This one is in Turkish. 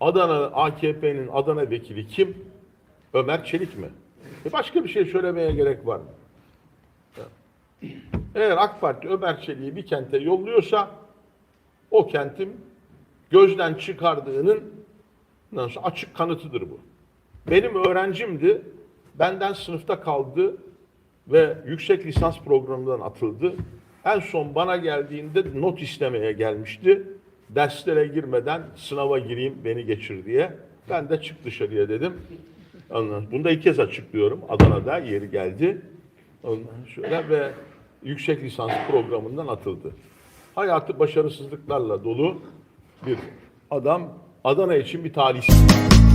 Adana AKP'nin Adana vekili kim? Ömer Çelik mi? E başka bir şey söylemeye gerek var mı? Eğer AK Parti Ömer Çelik'i bir kente yolluyorsa o kentin gözden çıkardığının açık kanıtıdır bu. Benim öğrencimdi. Benden sınıfta kaldı ve yüksek lisans programından atıldı. En son bana geldiğinde not istemeye gelmişti. Derslere girmeden sınava gireyim beni geçir diye. Ben de çık dışarıya dedim. Ondan, bunu da ilk kez açıklıyorum. Adana'da yeri geldi. Ondan şöyle ve yüksek lisans programından atıldı. Hayatı başarısızlıklarla dolu bir adam. Adana için bir talihsiz.